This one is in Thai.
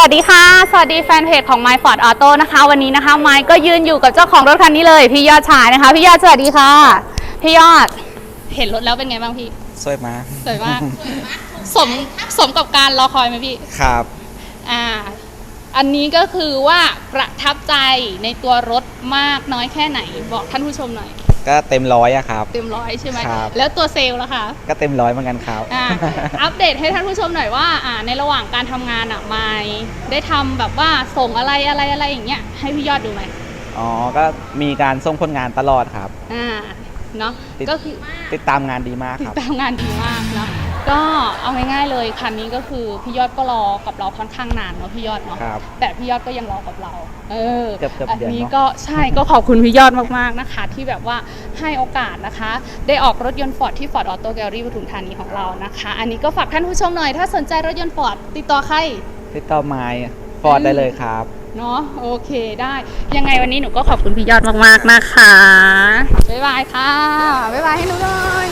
สวัสดีค่ะ สวัสดีแฟนเพจของ My Ford Auto นะคะ วันนี้นะคะ ไมค์ก็ยืนอยู่กับเจ้าของรถคันนี้เลย พี่ยอดชายนะคะ พี่ยอดสวัสดีค่ะ พี่ยอด เห็นรถแล้วเป็นไงบ้างพี่ สวยมาก สวยมาก สมสมกับการรอคอยไหมพี่ ครับ อ่า อันนี้ก็คือว่าประทับใจในตัวรถมากน้อยแค่ไหน บอกท่านผู้ชมหน่อย ก็เต็มร้อยอะครับ เต็มร้อยใช่ไหมครับ แล้วตัวเซลล์ล่ะคะก็เต็มร้อยเหมือนกันครับ อ่า อัปเดตให้ท่านผู้ชมหน่อยว่าอ่าในระหว่างการทำงานอะไม่ได้ทำแบบว่าส่งอะไรอะไรอะไรอย่างเงี้ยให้พี่ยอดดูไหมอ๋อ ก็มีการส่งผลงานตลอดครับ อ่าเนาะติด ก็คือ ติดตามงานดีมากติคดรับ ตามงานดีมากเนาะก็ เอาง่ายๆเลยคันนี้ก็คือพี่ยอดก็รอกับเราค่อนข้างนานเนาะพี่ยอดเนาะครับแต่พี่ยอดก็ยังรอกับเรา เออเกือบๆอันเดือนนี้เนอะก็ใช่ก็ขอบคุณพี่ยอดมากๆนะคะ ที่แบบว่าให้โอกาสนะคะ ได้ออกรถยนต์ฟอร์ดที่ฟอร์ดออโต้แกลลี่ปทุมธานีของเรานะคะ อันนี้ก็ฝากท่านผู้ชมหน่อย ถ้าสนใจรถยนต์ฟอร์ดติดต่อใคร ติดต่อไม้ฟอร์ดได้เลยครับ เนาะโอเคได้ ยังไงวันนี้หนูก็ขอบคุณพี่ยอดมาก ๆ นะคะ บ๊ายบายค่ะ บ๊ายบายให้หนูหน่อย